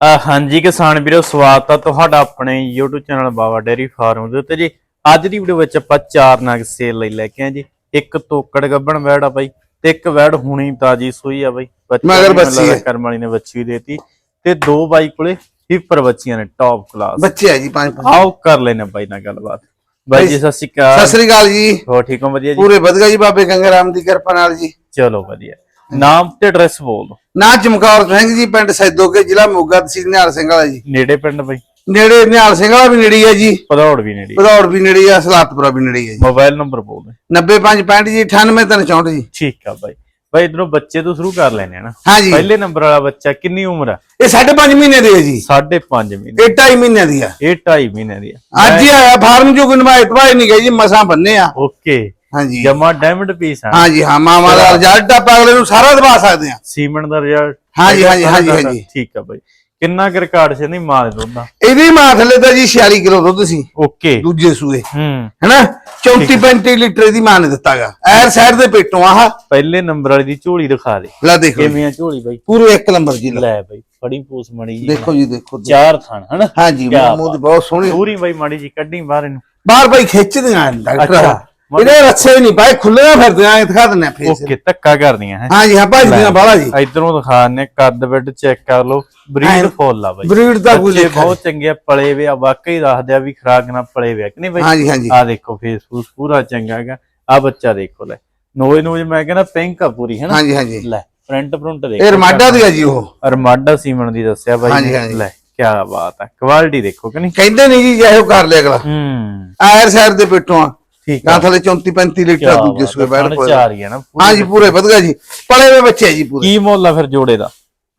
ਹਾਂਜੀ ਕਿਸਾਨ ਵੀਰੋ ਸਵਾਗਤ ਆ ਤੁਹਾਡਾ ਆਪਣੇ YouTube channel Baba dairy farm ਦੇ ਉੱਤੇ ਜੀ। ਅੱਜ ਦੀ ਵੀਡੀਓ ਵਿੱਚ ਆਪਾਂ ਚਾਰ ਨਗ ਸੇਲ ਲਈ ਲੈ ਕੇ ਆਏ ਜੀ। ਇੱਕ ਤੋਕੜ ਗੱਬਣ ਵੈੜ ਆ ਬਾਈ ਤੇ ਇੱਕ ਵੈੜ ਹੁਣੀ ਤਾਜੀ ਸੂਈ ਆ ਬਾਈ। ਮਗਰ ਬੱਚੀ ਹੈ। ਕਰਮ ਵਾਲੀ ਨੇ ਬੱਚੀ ਦੇਤੀ। ਤੇ ਦੋ ਬਾਈ ਕੋਲੇ ਹਿੱਪਰ ਬੱਚੀਆਂ ਨੇ ਟੌਪ ਕਲਾਸ ਬੱਚੇ ਹੈ ਜੀ ਪੰਜ ਪੰਜ। ਆਓ ਕਰ ਲੈਨੇ ਬਾਈ ਨਾਲ ਗੱਲਬਾਤ। ਬਾਈ ਜੀ ਸਤਿ ਸ਼੍ਰੀ ਸਤਿ ਅਕਾਲ ਸ੍ਰੀ ਅਕਾਲ ਜੀ। ਹੋ ਠੀਕ ਹੋ? ਵਧੀਆ ਜੀ? ਪੂਰੇ ਵਧੀਆ ਜੀ ਬਾਬੇ ਗੰਗਾ ਰਾਮ ਦੀ ਕਿਰਪਾ ਨਾਲ ਜੀ। ਚਲੋ ਵਧੀਆ। ਨਾਮ ਤੇ ਐਡਰੈਸ ਬੋਲ ਦਿਓ। ਨਾ ਚਮਕੌਰ ਸਿੰਘ ਜੀ ਪਿੰਡ ਸੈਦੋਕੇ ਜ਼ਿਲ੍ਹਾ ਮੋਗਾ ਤਹਿਸੀਲ ਨਿਹਾਲ ਸਿੰਘ ਵਾਲਾ ਜੀ। ਨੇੜੇ ਪਿੰਡ ਬਾਈ? ਨੇੜੇ ਨਿਹਾਲ ਸਿੰਘ ਵਾਲਾ ਵੀ ਨੇੜੇ ਹੀ ਜੀ। ਪਧੌੜ ਵੀ ਨੇੜੇ ਭਦੌੜ ਵੀ ਨੇੜੇ ਆ ਸਲਾਤਪੁਰਾ ਵੀ ਨੇੜੇ ਹੀ ਜੀ। ਮੋਬਾਈਲ ਨੰਬਰ ਬੋਲ ਦੇ 9565 ਜੀ 98364 ਜੀ। ਠੀਕ ਆ ਬਾਈ। ਬਾਈ ਇਧਰੋਂ ਬੱਚੇ ਤੋਂ ਸ਼ੁਰੂ ਕਰ ਲੈਣੇ ਆ ਨਾ। ਹਾਂ ਜੀ। ਪਹਿਲੇ ਨੰਬਰ ਵਾਲਾ ਬੱਚਾ ਕਿੰਨੀ ਉਮਰ ਆ? ਇਹ 5.5 ਮਹੀਨੇ ਦੀ ਹੈ ਜੀ। 5.5 ਮਹੀਨੇ। ਇਹ 2.5 ਮਹੀਨੇ ਦੀ ਆ। ਇਹ 2.5 ਮਹੀਨੇ ਦੀ ਆ। ਅੱਜ ਹੀ ਆਇਆ ਫਾਰਮ ਜੋ ਕੋਈ ਨਮਾਇਤ ਭਾਈ ਨਹੀਂ ਗਈ ਜੀ ਮਸਾਂ ਬੰਨੇ ਆ। ਓਕੇ। ਹਾਂ ਜੀ ਜਮਾ ਡਾਇਮੰਡ ਪੀਸ ਆ। ਹਾਂ ਜੀ ਹਾਂ ਮਾਮਾ ਦਾ ਰਿਜ਼ਲਟ ਆਪਾਂ ਅਗਲੇ ਨੂੰ ਸਾਰਾ ਦਵਾ ਸਕਦੇ ਆ ਸੀਮਨ ਦਾ ਰਿਜ਼ਲਟ ਹਾਂ ਜੀ, ਹਾਂ ਜੀ, ਹਾਂ ਜੀ, ਹਾਂ ਜੀ। ਠੀਕ ਆ ਬਾਈ। ਕਿੰਨਾ ਕੁ ਰਿਕਾਰਡ ਸੀ ਮਾਲ ਦੁੱਧ ਦਾ? ਇਹਦੀ ਮਾਂ ਥੱਲੇ ਤਾਂ ਜੀ 46 ਕਿਲੋ ਦੁੱਧ ਸੀ। ਓਕੇ। ਦੂਜੇ ਸੂਏ। ਹੂੰ। ਹੈਨਾ? 34 35 ਲੀਟਰ ਦੀ ਮਾਂ ਨੇ ਦਿੱਤਾਗਾ। ਐਰ ਸਾਈਡ ਦੇ ਪੇਟੋਂ ਆਹ। ਪਹਿਲੇ ਨੰਬਰ ਵਾਲੀ ਦੀ ਝੋਲੀ ਦਿਖਾ ਦੇ। ਲੈ ਦੇਖੋ ਕਿਵੇਂ ਆ ਝੋਲੀ ਬਾਈ? ਪੂਰੇ ਇੱਕ ਨੰਬਰ ਜੀ ਲੈ। ਬਾਈ ਫੜੀ ਪੂਸ ਮਣੀ ਜੀ ਦੇਖੋ ਜੀ ਦੇਖੋ ਚਾਰ ਥਣ ਹਨਾ? ਹਾਂ ਜੀ ਕਿਆ ਮੂੰਹ ਦੀ ਬਹੁਤ ਸੋਹਣੀ। ਪੂਰੀ ਬਾਈ ਮਾੜੀ ਜੀ ਕੱਢੀ ਬਾਹਰ ਇਹਨੂੰ। ਬਾਰ ਬਾਈ ਖਿੱਚਦੀਆਂ ਡਾਕਟਰ। ਇਹਦੇ ਰੱਸੇ ਨਹੀਂ ਪਾਏ ਖੁੱਲੇ ਫਿਰਦੇ ਆ ਦਿਖਾ ਦਿੰਨੇ ਫੇਸ ਓਕੇ ਧੱਕਾ ਕਰਦੀਆਂ ਹੈ। ਹਾਂ ਜੀ ਹਾਂ ਭੱਜਦੀਆਂ ਬਾਲਾ ਜੀ। ਇਧਰੋਂ ਦਿਖਾਣੇ ਕੱਦ ਬੈਡ ਚੈੱਕ ਕਰ ਲਓ। ਬਰੀਡ। ਫੁੱਲ ਆ ਬਾਈ। ਬਰੀਡ ਦਾ ਕੋਈ ਲੇਖਾ ਬਹੁਤ ਚੰਗੇ ਆ, ਪਲੇ ਵੇ ਆ ਵਾਕਈ ਦੱਸਦੇ ਆ ਵੀ ਖਰਾਕ ਨਾਲ ਪਲੇ ਵੇ ਆ ਕਿ ਨਹੀਂ ਬਾਈ? ਹਾਂ ਜੀ ਹਾਂ ਜੀ। ਆ ਦੇਖੋ ਫੇਸਬੁੱਕ ਪੂਰਾ ਚੰਗਾ ਹੈਗਾ। ਆ ਬੱਚਾ ਦੇਖੋ ਲੈ। ਨੋਏ ਨੋਏ ਮੈਂ ਕਹਿੰਦਾ ਪਿੰਕ ਆ ਪੂਰੀ ਹੈ ਨਾ ਹਾਂ ਜੀ ਹਾਂ ਜੀ। ਲੈ ਫਰੰਟ ਫਰੰਟ ਇਹ ਦੇਖੋ ਰਮਾਡਾ ਦੀ ਆ ਜੀ ਉਹ। ਅਰਮਾਡਾ ਸੀਮਨ ਦੀ ਦੱਸਿਆ ਬਾਈ ਹਾਂਜੀ। ਹਾਂਜੀ। ਲੈ ਕੀ ਬਾਤ ਹੈ ਕੁਆਲਿਟੀ ਦੇਖੋ ਕਿ ਨਹੀਂ? ਕਹਿੰਦੇ ਨਹੀਂ ਜੀ ਜਿਹੋ ਕਰ ਲਿਆ ਅਗਲਾ। ਹੂੰ। ਐਰ ਸਾਈਡ ਦੇ ਪੇਟੋਂ ਆ। ਠੀਕ ਗਾਂ ਆ ਥਲੇ 34 35 ਲੀਟਰ ਦੂਜੇ ਸੂਏ ਬੈਠ ਬੈਠ ਚਾਰ ਹੀ ਹੈ ਨਾ ਹਾਂ ਜੀ ਪੂਰੇ ਵਧੀਆ ਜੀ। ਪਲੇ ਹੋਏ ਬੱਚੇ ਜੀ ਪੂਰੇ। ਕੀ ਮੁੱਲ ਆ ਫਿਰ ਜੋੜੇ ਦਾ?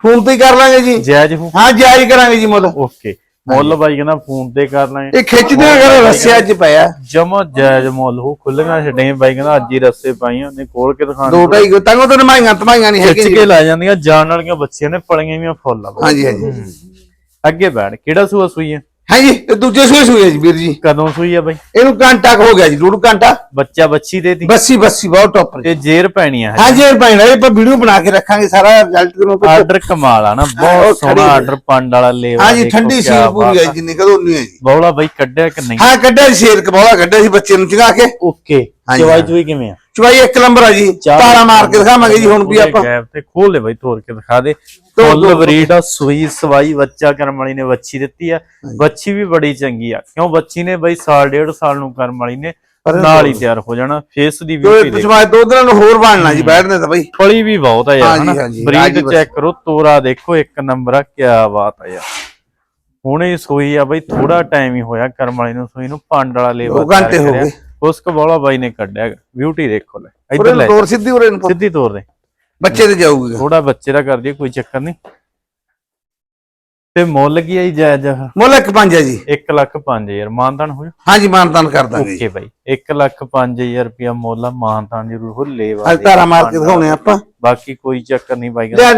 ਫੋਨ ਤੇ ਕਰ ਲਾਂਗੇ ਜੀ। ਜਾਇਜ਼ ਹਾਂ ਜਾਰੀ ਕਰਾਂਗੇ ਜੀ ਮੁੱਲ। ਓਕੇ। ਮੁੱਲ ਬਾਈ ਕਹਿੰਦਾ ਫੋਨ ਤੇ ਕਰ ਲਾਂਗੇ। ਇਹ ਖਿੱਚਦੇ ਅਗਰ ਰੱਸਿਆ ਚ ਪਿਆ ਜਮਾ ਜਾਇਜ਼ ਮੁੱਲ ਹੋ ਖੁੱਲੀਆਂ ਛੱਡੇ ਬਾਈ ਕਹਿੰਦਾ ਅੱਜ ਹੀ ਰਸਤੇ ਪਾਈਆਂ ਨੇ ਖੋਲ ਕੇ ਦਿਖਾਣ ਦੋ ਢਾਈ ਕੋ ਤੰਗੋ ਤੇ ਨਮਾਈਆਂ ਤਮਾਈਆਂ ਨਹੀਂ ਖਿੱਚ ਹੈਗੀ ਕੇ ਲੈ ਜਾਂਦੀਆਂ ਜਾਣ ਵਾਲੀਆਂ ਬੱਚੀਆਂ ਨੇ ਪਲੀਆਂ ਵੀ ਫੁੱਲ ਆ। ਹਾਂਜੀ ਹਾਂਜੀ। ਅੱਗੇ ਬੈਠ ਕਿਹੜਾ ਸੂਆ ਸੂਈ ਹੈ ਹਾਂਜੀ ਇਹ ਦੂਜੇ ਸੂਏ ਸੂਏ ਜੀ ਵੀਰ ਜੀ। ਕਦੋਂ ਸੂਈ ਹੈ ਬਾਈ? ਇਹਨੂੰ ਘੰਟਾ ਕੁ ਹੋ ਗਿਆ ਜੀ ਡੂਢ ਘੰਟਾ ਬੱਚਾ ਬੱਚੀ ਦੇ ਦੀ? ਬੱਸੀ ਬੱਸੀ ਬਹੁਤ ਟੌਪ ਤੇ ਜੇਰ ਪੈਣੀ ਆ ਹਾਂਜੀ ਇਹ ਭੈਣਾ ਇਹ ਆਪਾਂ ਵੀਡੀਓ ਬਣਾ ਕੇ ਰੱਖਾਂਗੇ ਸਾਰਾ ਰਿਜ਼ਲਟ ਨੂੰ। ਆਰਡਰ ਕਮਾਲ ਆ ਨਾ ਬਹੁਤ ਸੋਹਣਾ। ਆਰਡਰ ਪੰਡ ਵਾਲਾ ਲੇਵਾ ਹਾਂਜੀ ਠੰਡੀ ਸੀਲ ਪੂਰੀ ਹੈ ਬਾਤ ਆ। ਜਿੰਨੀ ਕਦੋਂ ਨਹੀਂ ਜੀ। ਬੌਲਾ ਬਾਈ ਕੱਢਿਆ ਕਿ ਨਹੀਂ? ਹਾਂ ਕੱਢਿਆ ਸੀ ਸ਼ੇਰ ਕਬੋਲਾ ਕੱਢਿਆ ਸੀ ਬੱਚੇ ਨੂੰ ਚਗਾ ਕੇ। ਓਕੇ ਹਾਂ। ਚੁਈ ਕਿਵੇਂ ਆ? ਚਵਾਈ ਇੱਕ ਨੰਬਰ ਆ ਜੀ। ਤਾਰਾ ਮਾਰ ਕੇ ਦਿਖਾਵਾਂਗੇ ਜੀ ਹੁਣ ਵੀ ਆਪਾਂ। ਗੈਪ ਤੇ ਖੋਲ ਲੈ ਬਾਈ ਤੋੜ ਕੇ ਦਿਖਾ ਦੇ। ਫੁੱਲ। ਬਰੀਡ ਆ ਸੂਈ ਸਵਾਈ ਬੱਚਾ ਕਰਮ ਵਾਲੀ ਨੇ ਬੱਚੀ ਦਿੱਤੀ ਆ। ਬੱਚੀ ਵੀ ਬੜੀ ਚੰਗੀ ਆ। ਕਿਉਂ ਬੱਚੀ ਨੇ ਬਾਈ? ਸਾਲ ਡੇਢ ਸਾਲ ਨੂੰ ਕਰਮ ਵਾਲੀ ਨੇ। ਨਾਲ ਹੀ ਤਿਆਰ ਹੋ ਜਾਣਾ। ਫੇਸ ਦੀ ਬਿਊਟੀ ਦੇ ਪਿਛਵਾਏ ਦੋ ਦਿਨਾਂ ਨੂੰ ਹੋਰ ਬਣਨਾ ਜੀ ਬੈਠਨੇ ਤਾਂ ਬਈ। ਫਲੀ ਵੀ ਬਹੁਤ ਆ ਯਾਰ ਹਨਾ? ਬਰੀਡ ਚੈੱਕ ਕਰੋ ਤੋਰਾ ਦੇਖੋ ਇੱਕ ਨੰਬਰ ਆ ਕੀ ਬਾਤ ਆ ਯਾਰ। ਹੁਣੇ ਸੂਈ ਆ ਬਈ ਥੋੜਾ ਟਾਈਮ ਹੀ ਹੋਇਆ ਕਰਮ ਵਾਲੀ ਨੂੰ ਸੂਈ ਨੂੰ ਪੰਡ ਵਾਲਾ ਲੇਵਾ ਦੋ ਘੰਟੇ ਹੋ ਗਏ। ਉਸ ਕੋ ਬੋਲਾ ਬਾਈ ਨੇ ਕੱਢਿਆ ਬਿਊਟੀ ਦੇਖੋ ਲੈ। ਇੱਧਰ ਲੈ। ਤੋਰ ਸਿੱਧੀ ਉਰੇ ਨੂੰ ਸਿੱਧੀ ਤੋਰ ਦੇ ਬੱਚੇ ਤੇ ਜਾਊਗੀ। ਥੋੜਾ ਬੱਚੇ ਦਾ ਕਰ ਦਈਏ ਕੋਈ ਚੱਕਰ ਨਹੀਂ। ਤੇ ਮੁੱਲ ਕੀ ਆਈ ਜਾਇਜ਼? ਆ ਮੁੱਲ ਇੱਕ ਪੰਜ ਹੈ ਜੀ। 1 ਲੱਖ 5000 ਮਾਨਤਾਨ ਹੋ ਹਾਂਜੀ ਮਾਨਤਾਨ ਕਰ ਦਾਂਗੇ ਜੀ। ਓਕੇ ਬਾਈ। 1 ਲੱਖ 5000 ਰੁਪਿਆ ਮੁੱਲ ਆ। ਮਾਨਤਾਨ ਜ਼ਰੂਰ ਹੋ ਲੇਵਾ ਅੱਜ ਤਾਰਾ ਮਾਰ ਕੇ ਦਿਖਾਉਣੇ ਆਪਾਂ। ਬਾਕੀ ਕੋਈ ਚੱਕਰ ਨਹੀਂ ਬਾਈ। ਲਿਆ।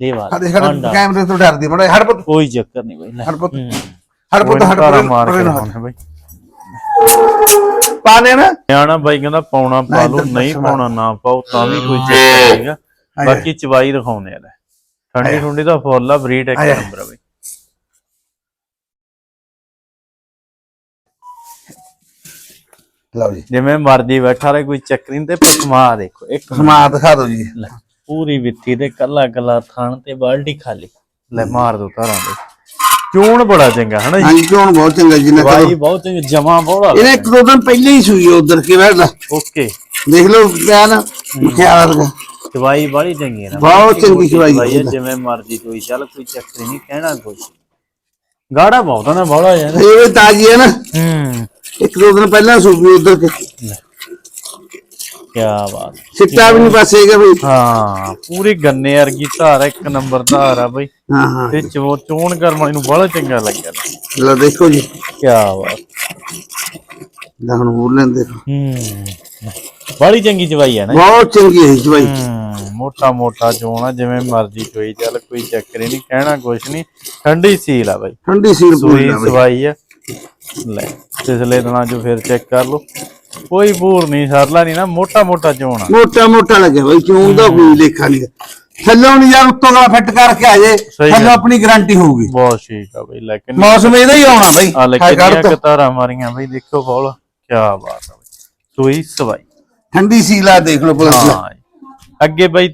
ਲੇਵਾ ਸਾਡੇ ਸਾਡੇ ਕੈਮਰੇ ਤੋਂ ਡਰਦੀ ਮੜਾ ਹੜ ਪੁੱਤ। ਕੋਈ ਚੱਕਰ ਨਹੀਂ ਬਾਈ ਲੈ। ਹੜ ਪੁੱਤ। ਹੂੰ। ਹੜ ਪੁੱਤ ਕੋਈ ਹੜ ਤਾਰਾ ਪੁੱਤ। ਮਾਰ ਕੇ ਬਾਈ। ਪਾਣੇ ਨਾ। ਨਿਆਣਾ ਬਾਈ ਕਹਿੰਦਾ ਪਾਉਣਾ ਪਾ ਲਓ ਨਹੀਂ। ਪਾਉਣਾ ਨਾ ਪਾਓ ਤਾਂ ਵੀ ਕੋਈ ਚੱਕਰ ਨਹੀਂਗਾ ਬਾਕੀ ਚਵਾਈ ਦਿਖਾਉਂਦੇ ਆ ਲੈ ਠੰਡੀ ਠੰਡੀ ਦਾ ਫੁੱਲ ਆ ਬਰੀਡ ਇੱਕ। ਨੰਬਰ ਆ ਬਾਈ। ਲਓ ਜੀ। ਜਿਵੇਂ ਮਰਜ਼ੀ ਬੈਠਾ ਰਹੇ ਕੋਈ ਚੱਕਰ ਨਹੀਂ ਤੇ ਕਮਾ ਦੇਖੋ ਇੱਕ ਸਮਾ ਦਿਖਾ ਦਿਓ ਜੀ। ਲੈ ਪੂਰੀ ਵਿੱਥੀ ਤੇ ਕੱਲਾ ਕੱਲਾ ਥਣ ਤੇ ਬਾਲਟੀ ਖਾਲੀ। ਲੈ ਮਾਰ ਦੋ ਧਾਰਾਂ ਦੇ ਚੂਣ ਬੜਾ ਚੰਗਾ ਹਨਾ ਜੀ? ਹਾਂਜੀ ਚੋਣ ਬਹੁਤ ਚੰਗਾ ਜੀ ਨੇ ਵਾਈ ਬਹੁਤ ਚੰਗਾ ਜਮਾ ਬੋਲਾ ਇਹਨੇ ਇੱਕ ਦੋ ਦਿਨ ਪਹਿਲੇ ਹੀ ਸੂਈ ਉਧਰ ਕੇ ਬੈਠਦਾ। ਓਕੇ। ਦੇਖ ਲਓ ਪਿਆ ਨਾ ਖਿਆਲ ਰੱਖੋ ਚਵਾਈ ਬੜੀ ਚੰਗੀ ਹੈ ਨਾ। ਬਹੁਤ ਚੰਗੀ ਚਵਾਈ ਹੈ, ਜਿਵੇਂ ਮਰਜ਼ੀ ਕੋਈ ਚੱਲ ਕੋਈ ਚੱਕਰ ਨਹੀਂ ਕਹਿਣਾ ਕੁਛ। ਗਾੜਾ ਬਹੁਤ ਨਾ ਬੋਲਾ ਯਾਰ। ਇਹ ਵੀ ਤਾਜੀ ਹੈ ਨਾ। ਹੂੰ। ਇੱਕ ਦੋ ਦਿਨ ਪਹਿਲਾਂ ਸੂਈ ਉਧਰ ਕੇ। ਕੀ ਬਾਤ। ਸਿੱਟਾ ਵੀ ਨਹੀਂ ਪਾਸੇਗਾ ਬਈ। ਹਾਂ ਪੂਰੀ ਗੰਨੇ ਵਰਗੀ ਧਾਰ ਇੱਕ ਨੰਬਰ ਧਾਰ ਆ ਬਈ। ਹਾਂ ਹਾਂ। ਤੇ ਚੋ ਚੋਣ ਕਰਨ ਵਾਲੀ ਨੂੰ ਬੜਾ ਚੰਗਾ ਲੱਗਿਆ। ਲਓ ਦੇਖੋ ਜੀ। ਕੀ ਬਾਤ। ਲੈ ਹੁਣ ਬੋਲ ਲੈਂਦੇ ਹੂੰ। ਬੜੀ ਚੰਗੀ ਚਵਾਈ ਹੈ ਨਾ ਬਹੁਤ ਚੰਗੀ ਹੈ ਜੀ ਬਾਈ ਹੂੰ ਮੋਟਾ ਮੋਟਾ ਚੋਣ ਆ ਜਿਵੇਂ ਮਰਜ਼ੀ ਚੋਈ ਚੱਲ ਕੋਈ ਚੱਕਰ ਨਹੀਂ ਕਹਿਣਾ ਕੁਛ ਨਹੀਂ। ਠੰਡੀ ਸੀਲ ਆ ਬਾਈ। ਠੰਡੀ ਸੀਲ ਪੂਰੀ ਸਵਾਈ ਆ। ਲੈ ਪਿਛਲੇ ਦਿਨਾਂ ਚ ਫਿਰ ਚੈੱਕ ਕਰ ਲਓ। ਕੋਈ ਬੂਰ ਨਹੀਂ ਸਰਲਾ ਨਹੀਂ ਨਾ ਮੋਟਾ ਮੋਟਾ ਚੋਣ ਆ। ਮੋਟਾ ਮੋਟਾ ਲੱਗਿਆ ਬਾਈ ਚੋਣ ਦਾ ਕੋਈ ਲੇਖਾ ਨਹੀਂ। ਥੱਲੋਂ ਨਹੀਂ ਯਾਰ ਉੱਤੋਂ ਦਾ ਫਿੱਟ ਕਰਕੇ ਆ ਜੇ ਸਹੀ ਥੱਲੋਂ। ਆਪਣੀ ਗਾਰੰਟੀ ਹੋਊਗੀ। ਬਹੁਤ ਠੀਕ ਆ ਬਈ ਲੈ ਕੇ ਮੌਸਮ ਇਹਦਾ ਹੀ ਆਉਣਾ ਬਈ ਆ ਲੈ ਹੈ ਕਰ ਕਿੰਨੀਆਂ ਤਾਂ। ਕਤਾਰਾਂ ਮਾਰੀਆਂ ਬਈ ਦੇਖੋ ਬੋਲ ਕੀ ਬਾਤ ਆ ਬਈ। ਸੂਈ ਸਵਾਈ। ਠੰਡੀ ਸੀਲਾ ਦੇਖ ਲਓ ਪੁਲਿਸ ਹਾਂ ਜੀ। ਅੱਗੇ ਬਈ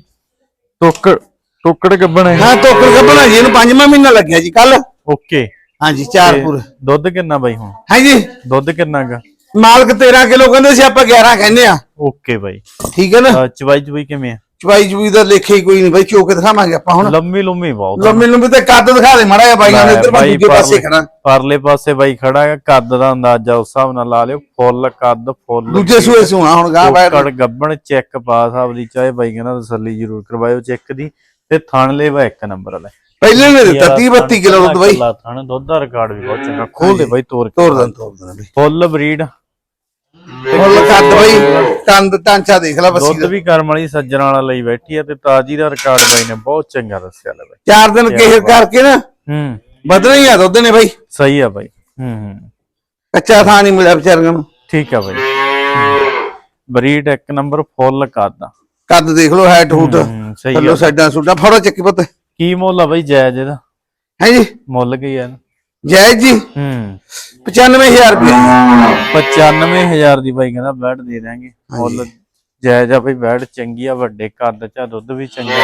ਟੋਕੜ ਟੋਕੜ ਗੱਬਣ। ਹੈ ਤੋਕੜ ਗੱਬਣਾ ਜੀ ਇਹਨੂੰ ਪੰਜਵਾਂ ਮਹੀਨਾ ਲੱਗਿਆ ਜੀ ਕੱਲ ਓਕੇ। ਹਾਂਜੀ ਚਾਰ ਪੂਰੇ। ਦੁੱਧ ਕਿੰਨਾ ਬਈ ਹੁਣ? ਹਾਂਜੀ ਦੁੱਧ ਕਿੰਨਾ ਗਾ ਮਾਲਕ 13 ਕਿਲੋ ਕਹਿੰਦੇ ਸੀ ਆਪਾਂ 11 ਕਹਿੰਦੇ ਆ। ਓਕੇ ਬਾਈ। ਠੀਕ ਹੈ ਨਾ? ਅਹ ਚਵਾਈ ਚਵਾਈ ਕਿਵੇਂ ਆ? ਚਵਾਈ ਚੂਈ ਦਾ ਲੇਖੇ ਹੀ ਕੋਈ ਨਹੀਂ ਬਈ ਚੋਕੇ ਦਿਖਾਵਾਂਗੇ ਆਪਾਂ ਹੁਣ? ਲੰਮੀ ਲੰਮੀ ਬਹੁਤ। ਲੰਮੀ ਲੰਮੀ ਤੇ ਕੱਦ ਦਿਖਾ ਦੇ ਮਾੜਾ ਜਿਹਾ ਬਾਈਆਂ ਨੇ ਇੱਧਰ ਬਾਈ ਦੂਜੇ ਪਾਸੇ ਖੜਾ। ਪਰਲੇ ਪਾਸੇ ਬਾਈ ਖੜਾ ਹੈ ਕੱਦ ਦਾ ਅੰਦਾਜ਼ਾ ਉਸ ਹਿਸਾਬ ਨਾਲ ਲਾ ਲਿਓ ਫੁੱਲ ਕੱਦ ਫੁੱਲ ਦੂਜੇ ਸੂਏ ਸੋਣਾ ਹੁਣ ਗਾਂ ਬੈਠ ਟੋਕੜ ਗੱਬਣ ਚੈੱਕ ਪਾਸ ਆਪਦੀ ਚਾਹੇ ਬਾਈ ਕਹਿੰਦਾ ਤਸੱਲੀ ਜ਼ਰੂਰ ਕਰਵਾਇਓ ਚੈੱਕ ਦੀ ਤੇ ਥਣ ਲੈਵਾ ਇੱਕ ਨੰਬਰ ਵਾਲਾ। ਪਹਿਲੇ ਨੇ ਦਿੱਤਾ 30 32 ਕਿਲੋ ਦੁੱਧ ਬਈ। ਥਣ ਦੁੱਧ ਦਾ ਰਿਕਾਰਡ ਵੀ ਬਹੁਤ ਚੰਗਾ ਖੋਲ ਦੇ ਬਾਈ ਤੋਰ ਤੋਰ ਦਾਂ ਤੋਰ ਦਾਂ ਬਈ। ਫੁੱਲ ਬਰੀਡ ਹੁਣ ਕੱਦ ਬਈ ਤੰਦ ਟਾਂਚਾ ਦੇਖ ਲੈ ਬੱਸੀ ਦੁੱਧ ਦਾ। ਵੀ ਕਰਮ ਵਾਲੀ ਸੱਜਣ ਵਾਲਾ ਲਈ ਬੈਠੀ ਆ ਤੇ ਤਾਜੀ ਦਾ ਰਿਕਾਰਡ ਬਾਈ ਨੇ ਬਹੁਤ ਚੰਗਾ ਦੱਸਿਆ ਲੈ ਬਾਈ। ਚਾਰ ਦਿਨ ਕੇਹਰ ਕਰਕੇ ਨਾ ਹੂੰ। ਬਦਲ ਹੀ ਆ ਦੁੱਧ ਨੇ ਬਈ। ਸਹੀ ਆ ਬਾਈ। ਹੂੰ ਹੂੰ। ਕੱਚਾ ਥਾਂ ਨਹੀਂ ਮਿਲਿਆ ਵਿਚਾਰੀਆਂ ਨੂੰ। ਠੀਕ ਆ ਬਾਈ। ਬਰੀਡ ਇੱਕ ਨੰਬਰ ਫੁੱਲ ਕੱਦ ਆ। ਕੱਦ ਦੇਖ ਲਓ ਹੈਟ ਹੂਟ ਹੂੰ, ਸਹੀ ਥੱਲੋਂ ਆ। ਸਾਈਡਾਂ ਸੁੱਡਾ। ਫੜੋ ਚੱਕੀ ਪੁੱਤ। ਕੀ ਮੁੱਲ ਆ ਬਾਈ ਜਾਇਜ਼ ਇਹਦਾ? ਹੈ ਜੀ? ਮੁੱਲ ਕੀ ਆ ਜੈ ਜੀ? ਹੂੰ। 95000 ਰੁਪਏ। 95000 ਦੀ ਬਾਈ ਕਹਿੰਦਾ ਬੈਡ ਦੇ ਦਾਂਗੇ ਮੁੱਲ ਜਾਇਜ਼ ਆ ਬਾਈ ਬੈਡ ਚੰਗੀ ਆ ਵੱਡੇ ਕੱਦ ਚ ਆ, ਦੁੱਧ ਵੀ ਚੰਗਾ।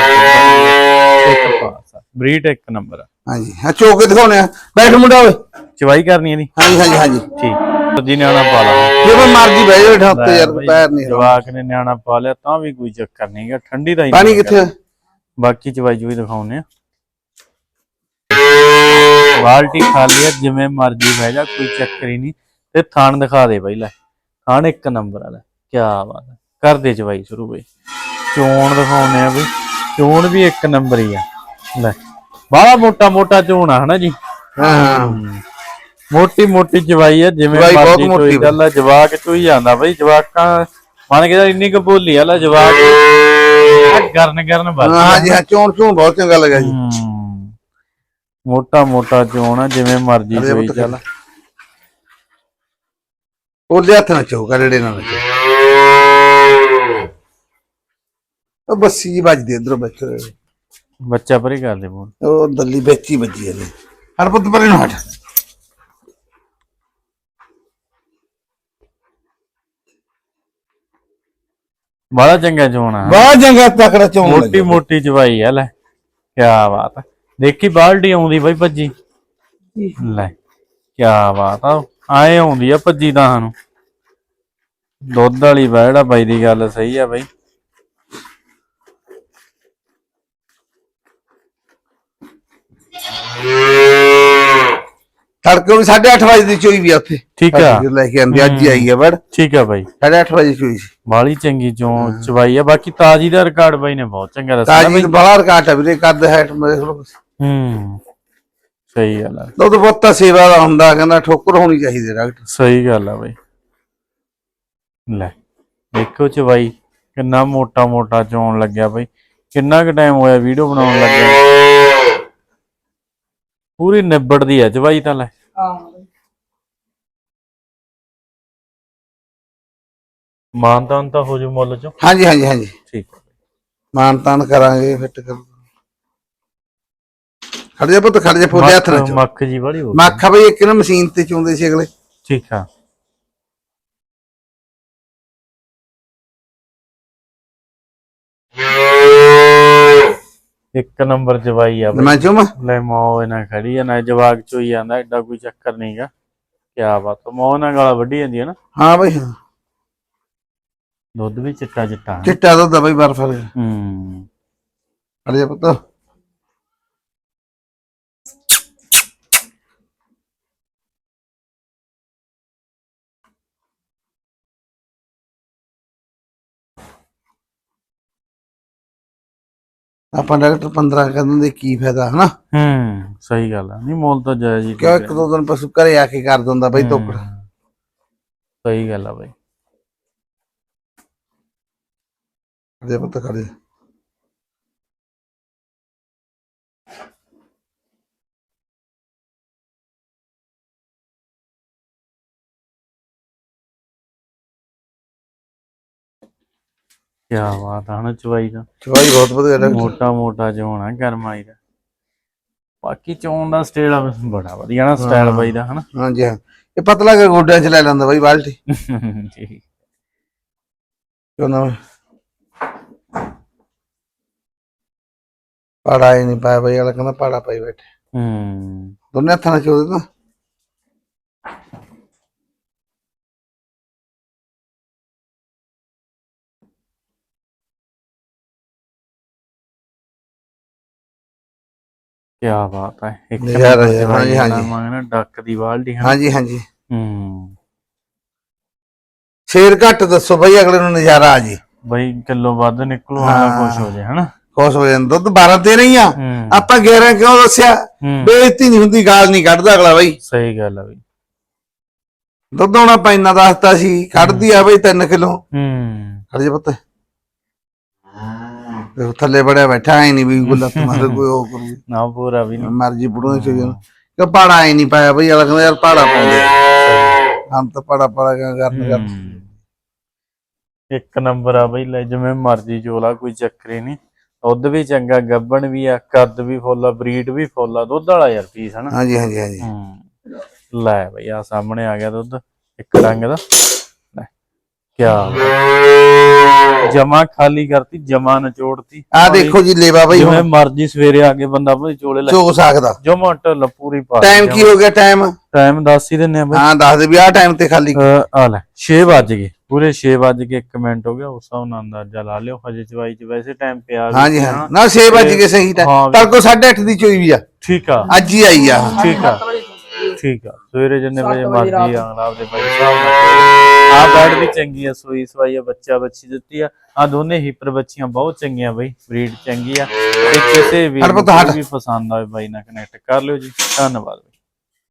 ਇੱਕ ਪਾਸ ਆ ਬਰੀਡ ਇੱਕ ਨੰਬਰ ਆ। ਹਾਂਜੀ। ਹਾਂ ਚੋਕੇ ਦਿਖਾਉਣੇ ਆ ਬੈਠ ਮੁੰਡਾ ਓਏ। ਚਵਾਈ ਕਰਨੀ ਇਹਦੀ ਹਾਂਜੀ ਹਾਂਜੀ ਹਾਂਜੀ। ਠੀਕ। ਜੀ ਨਿਆਣਾ ਪਾ ਲਾ। ਜਿਵੇਂ ਮਰਜ਼ੀ ਬਹਿ ਜਾਓ ਠੱਪ ਯਾਰ ਪੈਰ ਨਹੀਂ ਜਵਾਕ ਨੇ ਨਿਆਣਾ ਪਾ ਲਿਆ ਤਾਂ ਵੀ ਕੋਈ ਚੱਕਰ ਨਹੀਂਗਾ ਠੰਡੀ ਦਾ ਹੀ ਪਾਣੀ ਕਿੱਥੇ? ਆ? ਬਾਕੀ ਚਵਾਈ ਚੁਈ ਦਿਖਾਉਨੇ ਆ ਬਾਲਟੀ ਖਾਲੀ ਆ ਜਿਵੇਂ ਮਰਜ਼ੀ ਬਹਿ ਜਾ ਕੋਈ ਚੱਕਰ ਹੀ ਨਹੀਂ। ਤੇ ਥਾਣ ਦਿਖਾ ਦੇ ਬਈ ਲੈ। ਥਾਣ ਇੱਕ ਨੰਬਰ ਵਾਲਾ ਕੀ ਬਾਤ ਹੈ। ਕਰ ਦੇ ਚਵਾਈ ਸ਼ੁਰੂ ਬਈ। ਚੋਣ ਦਿਖਾਉਨੇ ਆ ਬਈ। ਚੋਣ ਵੀ ਇੱਕ ਨੰਬਰ ਹੀ ਆ। ਲੈ ਬਾਹਲਾ ਮੋਟਾ ਮੋਟਾ ਚੋਣ ਆ ਹਨਾ ਜੀ? ਹਾਂ ਮੋਟੀ ਮੋਟੀ ਚਵਾਈ ਆ ਜਿਵੇਂ ਮੋਟੀ ਚੋਈ ਗੱਲ ਆ ਜਵਾਕ ਚੋਈ ਜਾਂਦਾ ਬਈ। ਜਵਾਕਾਂ ਮੰਨ ਕੇ ਇੰਨੀ ਕੁ ਬੋਲੀ ਆ ਲੈ ਜਵਾਕ। ਗਰਨ ਗਰਨ ਬਸ ਹਾਂ ਹਾਂਜੀ ਹਾਂ ਚੋਣ ਚੋਣ ਬਹੁਤ ਚੰਗਾ ਲੱਗਾ ਜੀ। ਮੋਟਾ ਮੋਟਾ ਚੋਣ ਆ ਜਿਵੇਂ ਮਰਜ਼ੀ ਅਰੇ ਪੁੱਤ ਚੱਲ। ਉਹਦੇ ਹੱਥ ਨਾਲ ਚੋਕਾ ਰੇੜੇ ਨਾਲ ਚੋ ਉਹ ਬੱਸੀ ਵੱਜਦੀ ਇਧਰੋਂ ਬੱਚੇ ਬੱਚਾ ਪਰੇ ਕਰ ਦੇ ਬੋਲ ਉਹ ਦੱਲੀ ਵਿੱਚ ਵੱਜੀ ਇਹਨੇ ਹਰ ਪੁੱਤ ਪਰੇ ਨੂੰ ਹਟ। ਬੜਾ ਚੰਗਾ ਚੋਣ ਆ। ਬਹੁਤ ਚੰਗਾ ਤਕੜਾ ਚੋਣ ਮੋਟੀ ਮੋਟੀ ਚਵਾਈ ਆ ਲੈ। ਕੀ ਬਾਤ ਆ। ਦੇਖੀ ਬਾਲਟੀ ਆਉਂਦੀ ਬਈ ਭੱਜੀ? ਲੈ ਕੀ ਬਾਤ ਆ। ਆਏ ਆਉਂਦੀ ਆ ਭੱਜੀ ਤਾਂ ਸਾਨੂੰ। ਦੁੱਧ ਵਾਲੀ ਬੈੜਾ ਬਾਈ ਦੀ ਗੱਲ ਸਹੀ ਆ ਬਈ। ਤੜਕੇ ਵੀ 8:30 ਵਜੇ ਦੀ ਚੋਈ ਵੀ ਆ ਉੱਥੇ। ਠੀਕ ਆ। ਲੈ ਕੇ ਆਂਦੀ ਅੱਜ ਹੀ ਆਈ ਆ ਬੜ। ਠੀਕ ਆ ਬਾਈ। 8:30 ਵਜੇ ਚੋਈ ਸੀ। ਬਾਲੀ ਚੰਗੀ ਚੋਂ ਚਵਾਈ ਆ। ਬਾਕੀ ਤਾਜੀ ਦਾ ਰਿਕਾਰਡ ਬਾਈ ਨੇ ਬਹੁਤ ਚੰਗਾ ਦੱਸਿਆ ਤਾਜੀ ਤੇ ਬੜਾ ਆ ਵੀਰੇ ਕੱਦ ਹੈਟ ਮੇਰੇ ਕੋਲ ਹੂੰ। ਸਹੀ ਗੱਲ ਆ। ਦੁੱਧ ਬਹੁਤਾ ਸੇਵਾ ਦਾ ਹੁੰਦਾ ਕਹਿੰਦਾ ਠੋਕਰ ਹੋਣੀ ਚਾਹੀਦੀ ਡਾਕਟਰ। ਸਹੀ ਗੱਲ ਆ ਬਾਈ। ਲੈ ਦੇਖੋ ਚਵਾਈ ਕਿੰਨਾ ਮੋਟਾ ਮੋਟਾ ਚੋਣ ਲੱਗਿਆ ਬਾਈ। ਕਿੰਨਾ ਕੁ ਟਾਈਮ ਹੋਇਆ ਵੀਡੀਓ ਬਣਾਉਣ ਲੱਗਿਆ। ਪੂਰੀ ਨਿਬੜਦੀ ਆ ਚਵਾਈ ਤਾਂ ਲੈ। ਮਾਨਤਾਨ ਤਾਂ ਹੋ ਜੂ ਮੁੱਲ ਚੋਂ। ਹਾਂਜੀ ਹਾਂਜੀ ਹਾਂਜੀ। ਠੀਕ। ਮਾਨ ਤਾਨ ਕਰਾਂਗੇ ਫਿੱਟ ਕਰ ਖੜ ਜਾ ਪੁੱਤ ਖੜ ਜਾ ਫੋਲੇ ਹੱਥ ਨਾਲ ਮੱਖ- ਚੋ ਮੱਖ ਜੀ ਵਾਲੀ ਹੋ ਗਈ। ਮੱਖਾ ਬਈ ਇੱਕ ਨਾ ਮਸ਼ੀਨ ਤੇ ਚੋਂਦੇ ਸੀ ਅਗਲੇ। ਠੀਕ ਆ। ਇੱਕ ਨੰਬਰ ਜਵਾਈ ਆ ਬਈ। ਮੈਂ ਚੋਮਾ। ਲੈ ਮੌ ਇਹਨਾਂ ਖੜੀ ਆ ਨਾ ਜਵਾਕ ਚੋਈ ਜਾਂਦਾ ਐਡਾ ਕੋਈ ਚੱਕਰ ਨਹੀਂਗਾ ਕਿਆ ਬਾਤ ਮੌ ਨਾਲ ਗਾਲਾ ਵੱਢੀ ਜਾਂਦੀ ਹੈ ਨਾ। ਹਾਂ ਬਈ ਹਾਂ। ਦੁੱਧ ਵੀ ਚਿੱਟਾ ਚਿੱਟਾ। ਚਿੱਟਾ ਦੁੱਧ ਆ ਬਈ ਬਰਫ ਵਾਲਾ। ਹੂੰ। ਖੜ ਜਾ ਪੁੱਤ। ਆਪਾਂ ਡਾਕਟਰ 15 ਕਰਨ ਦੇ ਕੀ ਫਾਇਦਾ ਹਨਾ? ਹੂੰ ਸਹੀ ਗੱਲ ਆ। ਨਹੀਂ ਮੁੱਲ ਤਾਂ ਜਾਇਜ਼ ਹੀ ਕਿਉਂ ਇੱਕ ਦੋ ਦਿਨ ਪਸ਼ੂ ਘਰੇ ਆ ਕੇ ਕਰ ਦਿੰਦਾ ਬਈ ਤੋਕੜ। ਸਹੀ ਗੱਲ ਆ ਬਈ। ਜਾ ਪੁੱਤ ਖੜ। ਜਾ ਕੀ ਬਾਤ ਆ ਨਾ ਚਵਾਈ ਦਾ? ਚਵਾਈ ਬਹੁਤ ਵਧੀਆ ਡਾਕਟਰ ਮੋਟਾ ਮੋਟਾ ਜੋਣਾ ਗਰਮਾਈ ਦਾ। ਬਾਕੀ ਚੋਣ ਦਾ ਸਟਾਈਲ ਬੜਾ ਵਧੀਆ ਨਾ ਸਟਾਈਲ ਬਾਈ ਦਾ ਹਨਾ? ਹਾਂਜੀ ਹਾਂ। ਇਹ ਪਤਲਾ ਕੇ ਗੋਡਿਆਂ 'ਚ ਲੈ ਲੈਂਦਾ ਬਾਈ ਬਾਲਟੀ। ਜੀ ਕਿਉਂ ਨਾ ਪਾੜਾ ਹੀ ਨਹੀਂ ਪਾਇਆ ਬਾਈ ਵਾਲਾ ਕਹਿੰਦਾ ਪਾੜਾ ਪਾਈ ਬੈਠੇ। ਹੂੰ। ਦੋਨੇ ਹੱਥਾਂ ਨਾਲ ਚੋਦੇ ਤਾਂ। ਕੀ ਬਾਤ ਹੈ ਇੱਕ ਨਜ਼ਾਰਾ ਨੰਬਰ ਹੈ, ਚਵਾਈ ਹਾਂਜੀ, ਵਾਲਾ ਹਾਂਜੀ। ਮੰਗਣਾ ਡੱਕ ਦੀ ਬਾਲਟੀ ਹਨਾ? ਹਾਂਜੀ ਹਾਂਜੀ। ਹੂੰ। ਸ਼ੇਰ ਘੱਟ ਦੱਸੋ ਬਾਈ ਅਗਲੇ ਨੂੰ ਨਜ਼ਾਰਾ ਆ ਜੀ। ਬਈ ਕਿਲੋ ਵੱਧ ਨਿਕਲੂ ਆਣਾ ਹਾਂ। ਖੁਸ਼ ਹੋ ਜੇ ਹਨਾ? ਖੁਸ਼ ਹੋ ਜਾਂਦਾ ਦੁੱਧ 12 13 ਹੀ ਆ। ਹੂੰ। ਆਪਾਂ 11 ਕਿਉਂ ਦੱਸਿਆ? ਹੂੰ। ਬੇਇੱਜ਼ਤੀ ਨਹੀਂ ਹੁੰਦੀ ਗਾਲ ਨਹੀਂ ਕੱਢਦਾ ਅਗਲਾ ਬਾਈ। ਸਹੀ ਗੱਲ ਆ ਬਈ। ਦੁੱਧ ਹੁਣ ਆਪਾਂ ਇੰਨਾ ਦੱਸਤਾ ਸੀ ਕੱਢਦੀ ਆ ਬਈ 3 ਕਿਲੋ। ਹੂੰ। ਖੜ ਜਾ ਪੁੱਤ। ਦੇਖੋ ਥੱਲੇ ਬੜਿਆ ਬੈਠਾ ਐ ਨਹੀਂ ਵੀ ਗੁੱਲਾ ਤੁਹਾਡੇ ਕੋਈ ਉਹ ਕਰੂ। ਨਾ ਪੂਰਾ ਵੀ ਨਹੀਂ ਮਰਜ਼ੀ ਬੁੜੋ ਚ ਜਾਣ। ਕਿ ਪਾੜਾ ਐ ਨਹੀਂ ਪਾਇਆ ਬਈ ਕਹਿੰਦਾ ਯਾਰ ਪਾੜਾ ਪਾਉਂਦੇ ਹਮ ਤਾਂ ਪਾੜਾ ਪਾੜਾ ਕਰਨ ਕਰ ਹੂੰ। ਇੱਕ ਨੰਬਰ ਆ ਬਈ ਲੈ ਜਿਵੇਂ ਮਰਜ਼ੀ ਚੋਲਾ ਕੋਈ ਚੱਕਰੇ ਨਹੀਂ ਦੁੱਧ ਵੀ ਚੰਗਾ ਗੱਬਣ ਵੀ ਆ ਕੱਦ ਵੀ ਫੁੱਲ ਆ ਬਰੀਡ ਵੀ ਫੁੱਲ ਆ ਦੁੱਧ ਵਾਲਾ ਯਾਰ ਪੀਸ ਹਨਾ ਹਾਂਜੀ ਹਾਂਜੀ ਹਾਂਜੀ। ਹੂੰ ਲੈ ਬਈ ਆ ਸਾਹਮਣੇ ਆ ਗਿਆ ਦੁੱਧ ਇੱਕ ਰੰਗ ਦਾ। ਕਿਆ? ਜਮਾ ਖਾਲੀ ਕਰਤੀ ਜਮਾ ਨਚੋੜਤੀ। ਆ ਦੇਖੋ ਜੀ ਲੇਵਾ ਬਈ ਜਿਵੇਂ ਹੁਣ। ਮਰਜ਼ੀ ਸਵੇਰੇ ਆ ਕੇ ਬੰਦਾ ਭਾਵੇਂ ਚੋਲੇ ਲੈ ਚੋ ਸਕਦਾ। ਜਮਾ ਢਲ ਪੂਰੀ ਪਾ ਟਾਈਮ ਕੀ ਹੋ ਗਿਆ ਟਾਈਮ ਟਾਈਮ ਦੱਸ ਹੀ ਦਿੰਨੇ ਆ ਬਈ। ਹਾਂ ਦੱਸ ਦੇ ਵੀ ਆ ਟਾਈਮ ਤੇ ਖਾਲੀ। ਅਹ ਆ ਲੈ 6 ਵੱਜ ਗਏ। ਪੂਰੇ 6 ਵੱਜ ਕੇ 1 ਮਿੰਟ ਹੋ ਗਿਆ ਉਸ ਹਿਸਾਬ ਨਾਲ ਅੰਦਾਜ਼ਾ ਲਾ ਲਿਓ। ਹਜੇ ਚਵਾਈ ਚ ਵੈਸੇ ਟਾਈਮ ਪਿਆ ਵੀ ਹਾਂਜੀ ਸੀ ਹਾਂ। ਨਾ 6 ਵਜ ਗਏ ਸਹੀ ਹਾਂ ਟਾਈਮ ਵੀ। ਤੜਕੋ 8:30 ਦੀ ਚੋਈ ਵੀ ਆ। ਠੀਕ ਆ। ਅੱਜ ਹੀ ਆਈ ਆ। ਠੀਕ ਆ। ਠੀਕ ਆ। ਸਵੇਰੇ ਜਿੰਨੇ ਵਜੇ ਮਰਜ਼ੀ ਆਉਣਾ ਆਪਦੇ ਭਾਈ। ਸਾਹਿਬ ਨਾਲ ਆ ਬੈਡ ਵੀ ਚੰਗੀ ਆ ਸੂਈ ਸਵਾਈ ਆ ਬੱਚਾ ਬੱਚੀ ਦਿੱਤੀ ਆ। ਆ ਦੋਨੇ ਹੀਪਰ ਬੱਚੀਆਂ ਬਹੁਤ ਚੰਗੀਆਂ ਬਈ ਬਰੀਡ ਚੰਗੀ ਆ। ਤੇ ਕਿਸੇ ਵੀ ਵੀ ਪਸੰਦ ਆਵੇ ਬਾਈ ਨਾਲ ਕਨੈਕਟ ਕਰ ਲਿਓ ਜੀ। ਧੰਨਵਾਦ